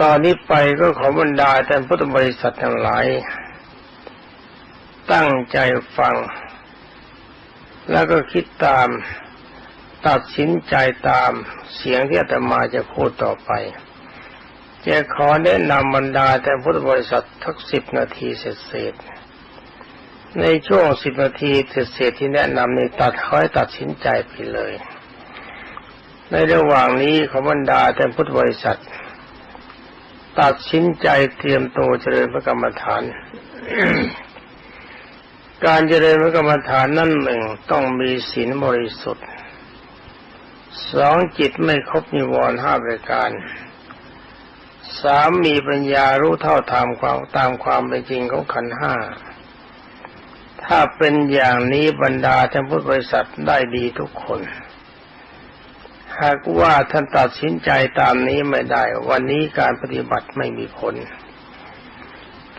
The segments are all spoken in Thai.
ตอนนี้ไปก็ขอบรรดาท่านพุทธบริษัททั้งหลาย ตั้งใจฟัง แล้วก็คิดตาม ตัดสินใจตามเสียงที่อาตมาจะพูดต่อไป จะขอแนะนำบรรดาแต่พุทธบริษัททักสิบนาทีเสร็จในช่วงสิบนาทีเสร็จที่แนะนำในตัดค่อยตัดสินใจไปเลย ในระหว่างนี้ขอบรรดาแต่พุทธบริษัท ตัดสินใจเตรียมตัวเจริญพระกรรมฐาน การเจริญพระกรรมฐานนั่นหนึ่งต้องมีศีลบริสุทธิ์สองจิตไม่ครบนิวรณ์ห้าประการสามมีปัญญารู้เท่าตามความตามความเป็นจริงของขันห้าถ้าเป็นอย่างนี้บรรดาท่านพุทธบริษัทได้ดีทุกคน หากว่าท่านตัดสินใจตามนี้ไม่ได้ วันนี้การปฏิบัติไม่มีผล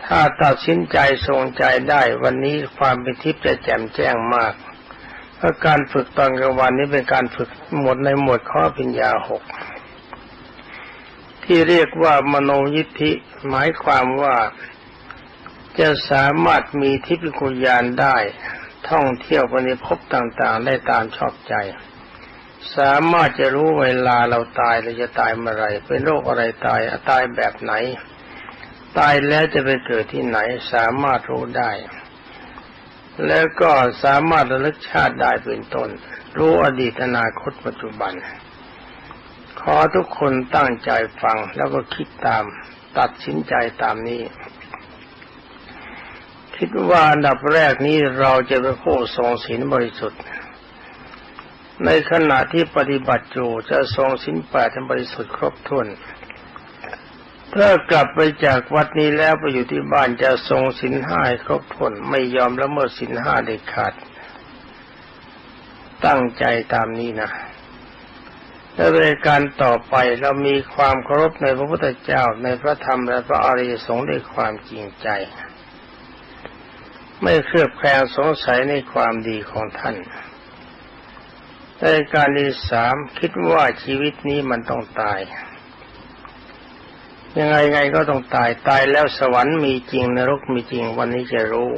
ถ้าตัดสินใจทรงใจได้ วันนี้ความเป็นทิพย์จะแจ่มแจ้งมาก เพราะการฝึกตอนกลางวันนี้เป็นการฝึกหมดในหมวดข้อปัญญาหกที่เรียกว่ามโนยิทธิหมายความว่าจะสามารถมีทิพยคุญาณได้ ท่องเที่ยวไปในภพต่างๆ ได้ตามชอบใจ สามารถจะรู้เวลาเราตายเราจะตายเมื่อไรเป็นโรคอะไรตายตายแบบไหน ตายแล้วจะไปเกิดที่ไหน สามารถรู้ได้ แล้วก็สามารถระลึกชาติได้เป็นต้น รู้อดีตอนาคตปัจจุบัน ขอทุกคนตั้งใจฟังแล้วก็คิดตาม ตัดสินใจตามนี้ คิดว่าอันดับแรกนี้เราจะเป็นผู้ทรงศีลบริสุทธิ์ ในขณะที่ปฏิบัติอยู่จะทรงศีลแปดทำบริสุทธิ์ครบถ้วนถ้ากลับไปจากวัดนี้แล้วไปอยู่ที่บ้านจะทรงศีลห้าครบถ้วนไม่ยอมละเมิดศีลห้าเด็ดขาด ตั้งใจตามนี้นะและรายการต่อไปเรามีความเคารพในพระพุทธเจ้าในพระธรรมและพระอริยสงฆ์ด้วยความจริงใจ ไม่เครือบแคลงสงสัยในความดีของท่าน รายการที่สามคิดว่าชีวิตนี้มันต้องตาย ยังไงไงก็ต้องตายตายแล้วสวรรค์มีจริงนรกมีจริงวันนี้จะรู้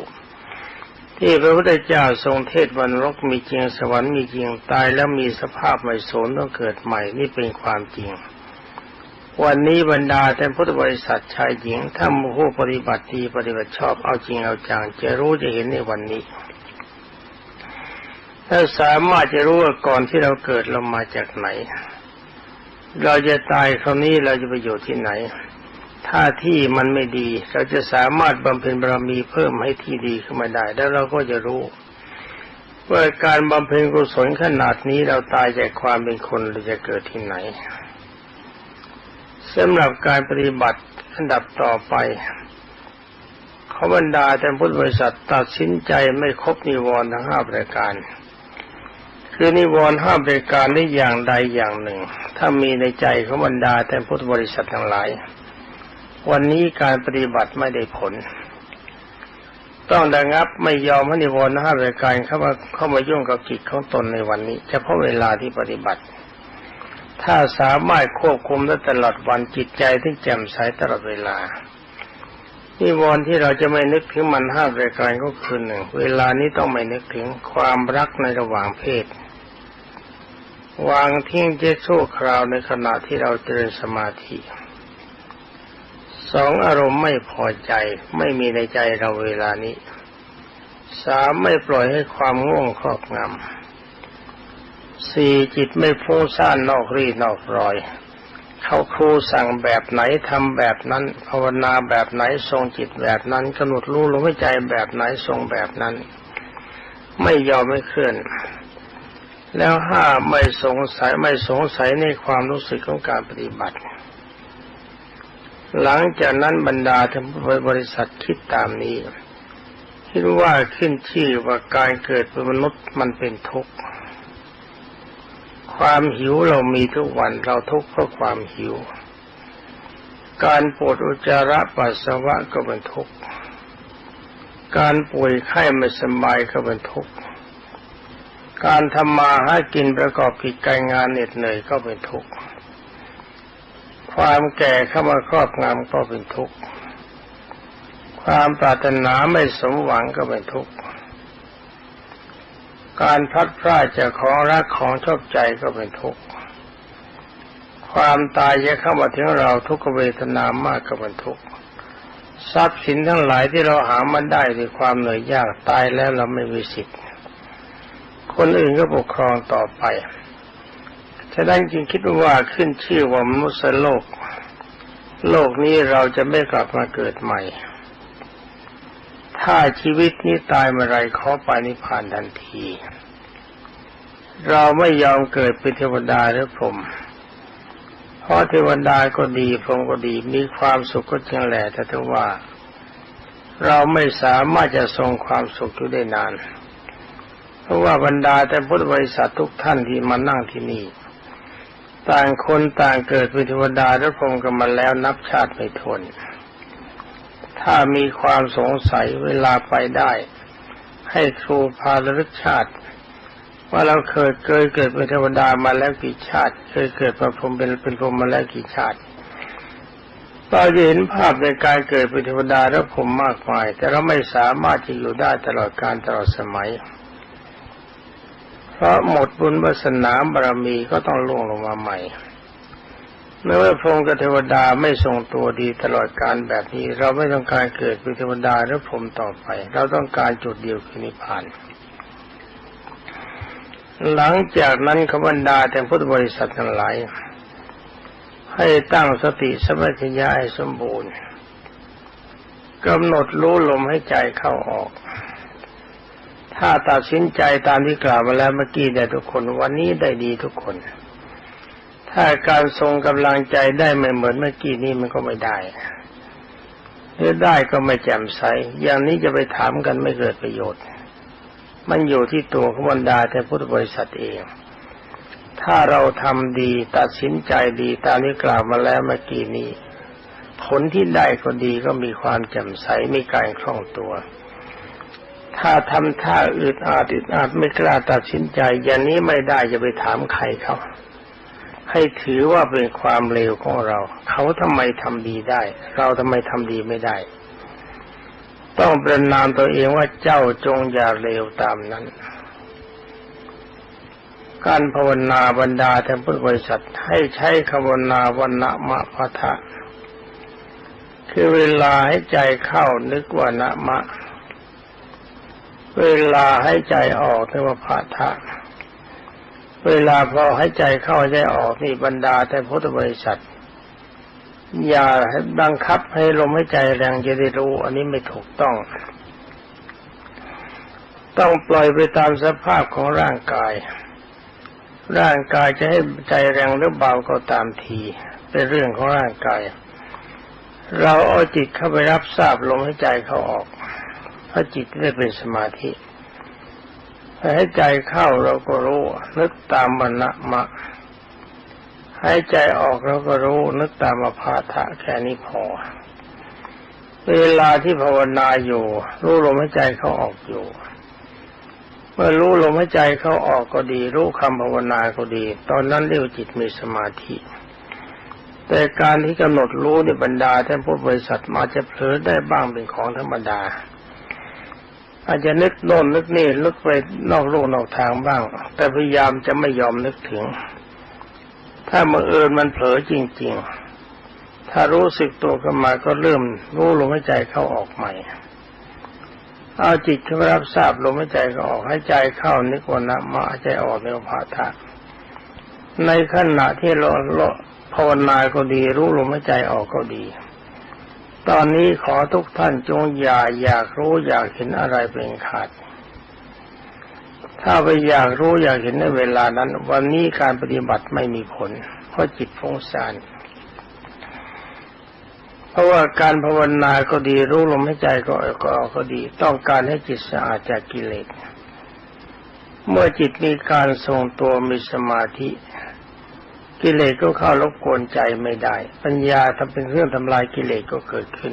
ที่พระพุทธเจ้าทรงเทศวันรกมีจริงสวรรค์มีจริงตายแล้วมีสภาพใหม่สูญต้องเกิดใหม่นี่เป็นความจริง วันนี้บรรดาท่พุทธบริษัทชายหญิงถ้าผู้ปฏิบัติดีปฏิบัติชอบเอาจริงเอาจังจะรู้จะเห็นในวันนี้ ถ้าสามารถจะรู้ว่าก่อนที่เราเกิดเรามาจากไหน เราจะตายคราวนี้เราจะไปอยู่ที่ไหน ถ้าที่มันไม่ดี เราจะสามารถบำเพ็ญบารมีเพิ่มให้ที่ดีขึ้นมาได้ แล้วเราก็จะรู้ว่าการบำเพ็ญกุศลขนาดนี้เราตายจากความเป็นคนเราจะเกิดที่ไหนสำหรับการปฏิบัติอันดับต่อไปขบรรดาแต่พุทธบริษัทตัดสินใจไม่ครบนิวรณ์ทั้งห้าประการ คือนิวรณ์ห้าประการนี้อย่างใดอย่างหนึ่ง ถ้ามีในใจของบรรดาแต่พุทธบริษัททั้งหลาย วันนี้การปฏิบัติไม่ได้ผล ต้องระงับไม่ยอมให้นิวรณ์ห้ารายการเข้ามาเข้ามายุ่งกับกิจของตนในวันนี้เฉพาะเวลาที่ปฏิบัติ ถ้าสามารถควบคุมได้ตลอดวันจิตใจที่แจ่มใสตลอดเวลานิวรณ์ที่เราจะไม่นึกถึงมันห้ารายการก็คือหนึ่ง เวลานี้ต้องไม่นึกถึงความรักในระหว่างเพศ วางทิ้งเจ้ชั่วคราวในขณะที่เราเจริญสมาธิสองอารมณ์ไม่พอใจไม่มีในใจเราเวลานี้สามไม่ปล่อยให้ความง่วงครอบงำสี่จิตไม่ฟุ้งซ่านนอกรีนอกรอย เขาครูสั่งแบบไหนทำแบบนั้น ภาวนาแบบไหนทรงจิตแบบนั้นกำหนดรู้ลมหายใจแบบไหนทรงแบบนั้น ไม่ยอมไม่เคลื่อน แล้วห้าไม่สงสัยไม่สงสัยในความรู้สึกของการปฏิบัติ หลังจากนั้นบรรดาทั้งบริษัทคิดตามนี้ คิดว่าขึ้นชื่อว่าการเกิดเป็นมนุษย์มันเป็นทุกข์ความหิวเรามีทุกวันเราทุกข์เพราะความหิว การปวดอุจจาระปัสสาวะก็เป็นทุกข์ การป่วยไข้ไม่สบายก็เป็นทุกข์ การทำมาหากินประกอบกิจการงานเหน็ดเหนื่อยก็เป็นทุกข์ ความแก่เข้ามาครอบงำก็เป็นทุกข์ ความปรารถนาไม่สมหวังก็เป็นทุกข์ การพัดพรากจากของรักของชอบใจก็เป็นทุกข์ ความตายจะเข้ามาถึงเราทุกขเวทนามากก็เป็นทุกข์ ทรัพย์สินทั้งหลายที่เราหามาได้ด้วยความเหนื่อยยากตายแล้วเราไม่มีสิทธิ์ คนอื่นก็ปกครองต่อไปฉะนั้นจึงคิดว่าขึ้นชื่อว่ามนุษย์โลก โลกนี้เราจะไม่กลับมาเกิดใหม่ ถ้าชีวิตนี้ตายเมื่อไรขอไปนิพพานทันที เราไม่ยอมเกิดเป็นเทวดาหรือพรหมเพราะเทวดาก็ดีพรหมก็ดีมีความสุขก็จริงแหละแต่ถ้าว่า เราไม่สามารถจะทรงความสุขอยู่ได้นาน เพราะว่าบรรดาแต่พุทธบริษัททุกท่านที่มานั่งที่นี่ ต่างคนต่างเกิดเป็นเทวดาและพรหมกันมาแล้วนับชาติไม่ทน ถ้ามีความสงสัยเวลาไปได้ ให้ครูพาลึกชาติ ว่าเราเคยเคยเกิดเป็นเทวดามาแล้วกี่ชาติ เคยเกิดเป็นพรหมเป็นเป็นพรหมมาแล้วกี่ชาติเราจะเห็นภาพในการเกิดเป็นเทวดาและพรมมากมาย แต่เราไม่สามารถจะอยู่ได้ตลอดการตลอดสมัย เพราะหมดบุญวาสนาบารมีก็ต้องล่วงลงมาใหม่เมื่อพระองค์กับเทวดาไม่ทรงตัวดีตลอดการแบบนี้ เราไม่ต้องการเกิดเป็นเทวดาหรือพรหมต่อไป เราต้องการจุดเดียวคือนิพพาน หลังจากนั้นขบันดาแต่พุทธบริษัททั้งหลายให้ตั้งสติสมัชยะให้สมบูรณ์กำหนดรู้ลมให้ใจเข้าออก ถ้าตัดสินใจตามที่กล่าวมาแล้วเมื่อกี้ได้ทุกคน วันนี้ได้ดีทุกคน ถ้าการทรงกำลังใจได้ไม่เหมือนเมื่อกี้นี้มันก็ไม่ได้หรือได้ก็ไม่แจ่มใส อย่างนี้จะไปถามกันไม่เกิดประโยชน์ มันอยู่ที่ตัวขบรรดาแต่พุทธบริษัทเอง ถ้าเราทำดีตัดสินใจดีตามที่กล่าวมาแล้วเมื่อกี้นี้ ผลที่ได้ก็ดีก็มีความแจ่มใสมีการคล่องตัว ถ้าทำท่าอึดอาดอึดอาดไม่กล้าตัดสินใจ อย่างนี้ไม่ได้จะไปถามใครเขาให้ถือว่าเป็นความเลวของเรา เขาทำไมทำดีได้ เราทำไมทำดีไม่ได้ ต้องประนามตัวเองว่าเจ้าจงอย่าเลวตามนั้น การภาวนาบรรดาแทนพุทธบริษัทให้ใช้คำวนาวันณมะพะทะคือเวลาให้ใจเข้านึกว่านะมะ เวลาให้ใจออกเรียกว่าพาทะเวลาพอให้ใจเข้าใจออกนี่บรรดาแต่พุทธบริษัท อย่าให้บังคับให้ลมให้ใจแรงจะได้รู้ อันนี้ไม่ถูกต้อง ต้องปล่อยไปตามสภาพของร่างกาย ร่างกายจะให้ใจแรงหรือเบาก็ตามทีเป็นเรื่องของร่างกาย เราเอาจิตเข้าไปรับทราบลมให้ใจเข้าออก ถ้าจิตได้เป็นสมาธิให้ใจเข้าเราก็รู้ นึกตามมณะมะให้ใจออกเราก็รู้ นึกตามอภาทะแค่นี้พอ เวลาที่ภาวนาอยู่ รู้ลมหายใจเขาออกอยู่ เมื่อรู้ลมหายใจเขาออกก็ดี รู้คำภาวนาก็ดี ตอนนั้นเรียกจิตมีสมาธิ แต่การที่กำหนดรู้ในบรรดาท่านผู้บริษัทมาจะเผลอได้บ้างเป็นของธรรมดา อาจจะนึกโน่นนึกนี่นึกไปนอกโลกนอกทางบ้าง แต่พยายามจะไม่ยอมนึกถึง ถ้าบังเอิญมันเผลอจริง ๆ ถ้ารู้สึกตัวขึ้นมาก็เริ่มรู้ลมหายใจเข้าออกใหม่ เอาจิตเข้ารับทราบลมหายใจก็ออกให้ใจเข้านึกว่านะมาใจออกในภาทะในขณะที่เราภาวนาก็ดี รู้ลมหายใจออกก็ดี ตอนนี้ขอทุกท่านจงอย่าอยากรู้อยากเห็นอะไรเป็นขาด ถ้าไปอยากรู้อยากเห็นในเวลานั้น วันนี้การปฏิบัติไม่มีผล เพราะจิตฟุ้งสารเพราะว่าการภาวนาก็ดีรู้ลมหายใจก็ก็ก็ดี ต้องการให้จิตสะอาดจากกิเลส เมื่อจิตมีการทรงตัวมีสมาธิ กิเลสก็เข้ารบกวนใจไม่ได้ ปัญญาทำเป็นเครื่องทำลายกิเลสก็เกิดขึ้น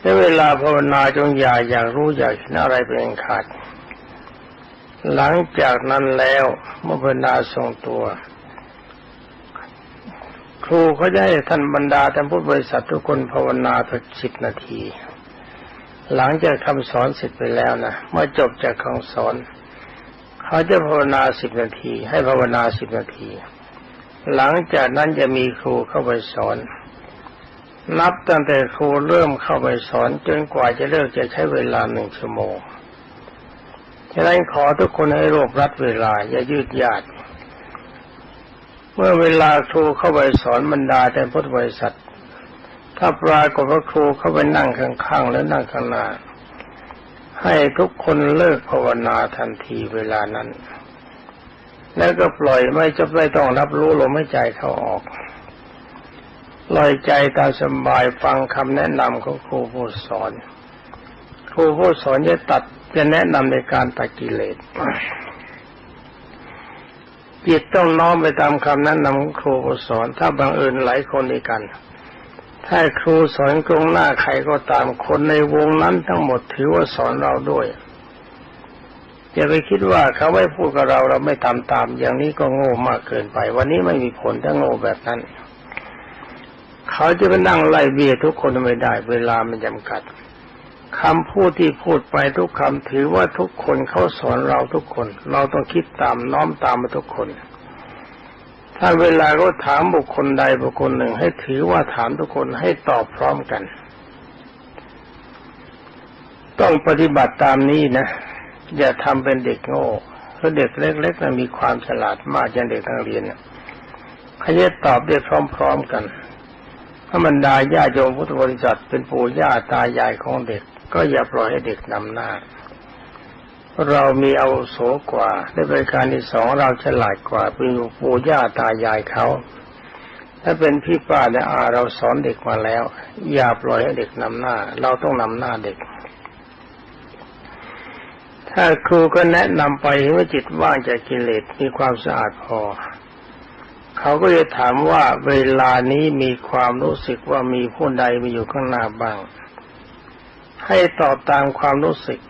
ในเวลาภาวนาจงอย่าอยากรู้อยากเห็นอะไรเป็นขาด หลังจากนั้นแล้วเมื่อภาวนาทรงตัว ครูเขาจะให้ท่านบรรดาท่านผู้บริษัททุกคนภาวนาสักสิบนาที หลังจากคำสอนเสร็จไปแล้วนะเมื่อจบจากคำสอน เขาจะภาวนาสิบนาที ให้ภาวนาสิบนาที หลังจากนั้นจะมีครูเข้าไปสอน นับตั้งแต่ครูเริ่มเข้าไปสอนจนกว่าจะเลิกจะใช้เวลาหนึ่งชั่วโมงฉะนั้นขอทุกคนให้รวบรัดเวลา อย่ายืดยาดเมื่อเวลาครูเข้าไปสอนบรรดาแต่พุทธบริษัท ถ้าปรากฏว่าครูเข้าไปนั่งข้างๆแล้วนั่งข้างหน้า ให้ทุกคนเลิกภาวนาทันทีเวลานั้น แล้วก็ปล่อยไม่จะไม่ต้องรับรู้ลมหายใจเข้าออกปล่อยใจตามสบายฟังคำแนะนำของครูผู้สอน ครูผู้สอนจะตัดจะแนะนำในการตัดกิเลสจิตต้องน้อมไปตามคำนั้นนำของครูสอน ถ้าบังเอิญหลายคนด้วยกัน ถ้าครูสอนตรงหน้าใครก็ตามคนในวงนั้นทั้งหมดถือว่าสอนเราด้วยอย่าไปคิดว่าเขาไม่พูดกับเราเราไม่ทำตาม อย่างนี้ก็โง่มากเกินไป วันนี้ไม่มีผลถ้าโง่แบบนั้น เขาจะไปนั่งไล่เบียทุกคนไม่ได้ เวลามันจำกัดคำพูดที่พูดไปทุกคำถือว่าทุกคนเขาสอนเราทุกคน เราต้องคิดตามน้อมตามมาทุกคน ถ้าเวลาเขาถามบุคคลใดบุคคลหนึ่ง ให้ถือว่าถามทุกคนให้ตอบพร้อมกัน ต้องปฏิบัติตามนี้นะ อย่าทำเป็นเด็กโง่เพราะเด็กเล็กๆนะมีความฉลาดมากอย่างเด็กนักเรียนเขาจะตอบได้พร้อมๆกันธรรมดาญาโยมพุทธบริษัทเป็นปู่ย่าตายายของเด็ก ก็อย่าปล่อยให้เด็กนำหน้า เรามีเอาโสกว่าในบริการที่สองเราฉลาดกว่าเป็นปู่ย่าตายายเขา ถ้าเป็นพี่ป้าและอาเราสอนเด็กมาแล้ว อย่าปล่อยให้เด็กนำหน้า เราต้องนำหน้าเด็ก ถ้าครูก็แนะนำไปว่าจิตว่างจากกิเลสมีความสะอาดพอ เขาก็จะถามว่าเวลานี้มีความรู้สึกว่ามีผู้ใดมาอยู่ข้างหน้าบ้าง ให้ตอบตามความรู้สึก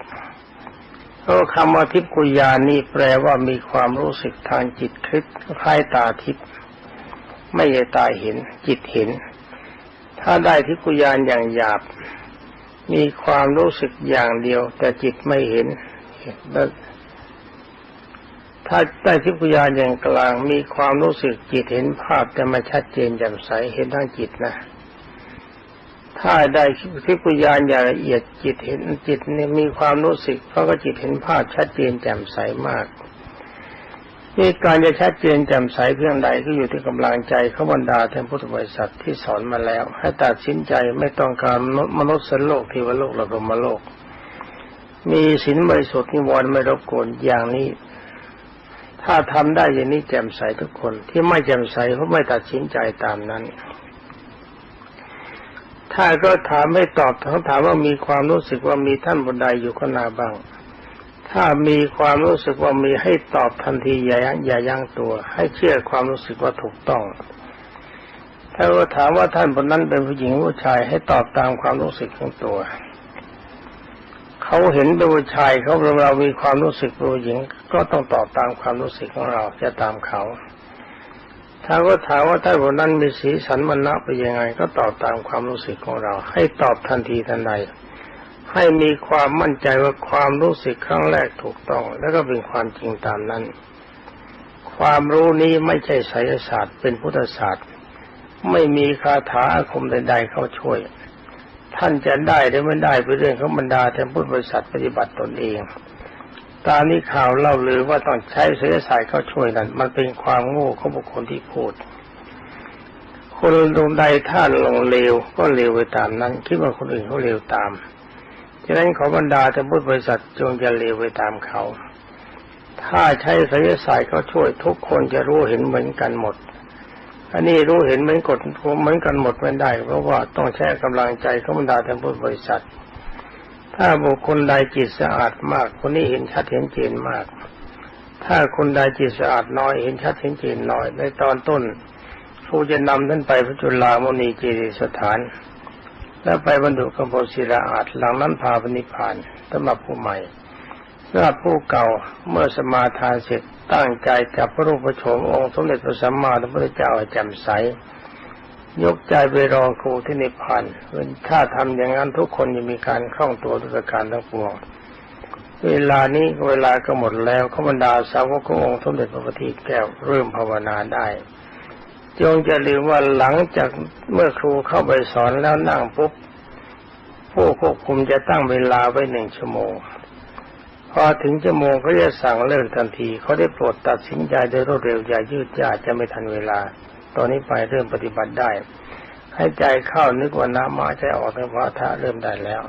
เพราะคำว่าทิพกุญานี่แปลว่ามีความรู้สึกทางจิตคิดคล้ายตาทิพย์ไม่ใช่ตาเห็น จิตเห็น ถ้าได้ทิพกุญาณอย่างหยาบ มีความรู้สึกอย่างเดียว แต่จิตไม่เห็นถ้าได้ทิพกุญาณอย่างกลางมีความรู้สึกจิตเห็นภาพแต่ไม่ชัดเจนแจ่มใสเห็นทั้งจิตนะ ถ้าได้ทิพยานอย่างละเอียดจิตเห็นจิตเนี่ยมีความรู้สึก เพราะก็จิตเห็นภาพชัดเจนแจ่มใสมากนี่การจะชัดเจนแจ่มใสเพียงใดก็อยู่ที่กำลังใจเขบรรดาท่านพุทธบริษัทที่สอนมาแล้ว ให้ตัดสินใจไม่ต้องการมนุษย์สโลกเทวโลกระบมโลก มีศีลบริสุทธิ์นิวรณ์ไม่รบกวนอย่างนี้ ถ้าทำได้อย่างนี้แจ่มใสทุกคนที่ไม่แจ่มใสเขาไม่ตัดสินใจตามนั้น ถ้าก็ถามไม่ตอบเขาถามว่ามีความรู้สึกว่ามีท่านบนใดอยู่ข้างหน้าบ้าง ถ้ามีความรู้สึกว่ามีให้ตอบทันทีอย่าอย่ายั้งตัว ให้เชื่อความรู้สึกว่าถูกต้อง ถ้าก็ถามว่าท่านบนนั้นเป็นผู้หญิงผู้ชายให้ตอบตามความรู้สึกของตัว เขาเห็นเป็นผู้ชายเขาเรามีความรู้สึกเป็นผู้หญิง ก็ต้องตอบตามความรู้สึกของเราจะตามเขา ถ้าก็ถามว่าท่านคนนั้นมีสีสันมันนะไปยังไง ก็ตอบตามความรู้สึกของเรา ให้ตอบทันทีทันใด ให้มีความมั่นใจว่าความรู้สึกครั้งแรกถูกต้อง แล้วก็เป็นความจริงตามนั้น ความรู้นี้ไม่ใช่ไสยศาสตร์ เป็นพุทธศาสตร์ ไม่มีคาถาอาคมใด ๆ เข้าช่วย ท่านจะได้หรือไม่ได้เป็นเรื่องของบรรดาแต่พุทธบริษัทปฏิบัติตนเอง ตานี้ข่าวเล่าลือว่าต้องใช้เสียสายเข้าช่วยนั้นมันเป็นความโง่ของบุคคลที่พูด คนดวงใดถ้าลงเลวก็เลวไปตามนั้น คิดว่าคนอื่นเขาเลวตามฉะนั้นขอบรรดาแต่พุทธบริษัทจงจะเลวไปตามเขา ถ้าใช้เสียสายเขาช่วย ทุกคนจะรู้เห็นเหมือนกันหมดอันนี้รู้เห็นเหมือนกดเหมือนกันหมดไม่ได้ เพราะว่าต้องใช้กำลังใจของบรรดาแต่พุทธบริษัท ถ้าบุคคลใดจิตสะอาดมาก คนนี้เห็นชัดเห็นเจนมาก ถ้าคนใดจิตสะอาดน้อยเห็นชัดเห็นเจนน้อย ในตอนต้นครูจะนำท่านไปพระจุลามณีเจดีสถาน แล้วไปบรรดุกำพศิลาอาจหลังนั้นพาปณิพานสำหรับผู้ใหม่สำหรับผู้เก่าเมื่อสมาทานเสร็จตั้งใจจับพระรูปโฉมองค์สมเด็จพระสัมมาสัมพุทธเจ้าแจ่มใส ยกใจไปรอครูที่นิพพานถ้าทำอย่างนั้นทุกคนจะมีการคล่องตัวทุกการทั้งปวง เวลานี้เวลาก็หมดแล้วขบรรดาสาวกขององค์สมเด็จพระพุทธแก้วเริ่มภาวนาได้จงจะลืมว่าหลังจากเมื่อครูเข้าไปสอนแล้วนั่งปุ๊บผู้ควบคุมจะตั้งเวลาไว้หนึ่งชั่วโมง พอถึงชั่วโมงเขาจะสั่งเลิกทันที เขาได้โปรดตัดสินใจโดยรวดเร็วอย่ายืดยาจะไม่ทันเวลา ตอนนี้ไปเริ่มปฏิบัติได้ ให้ใจเข้านึกว่าน้ำมาใจออกในวาทะเริ่มได้แล้ว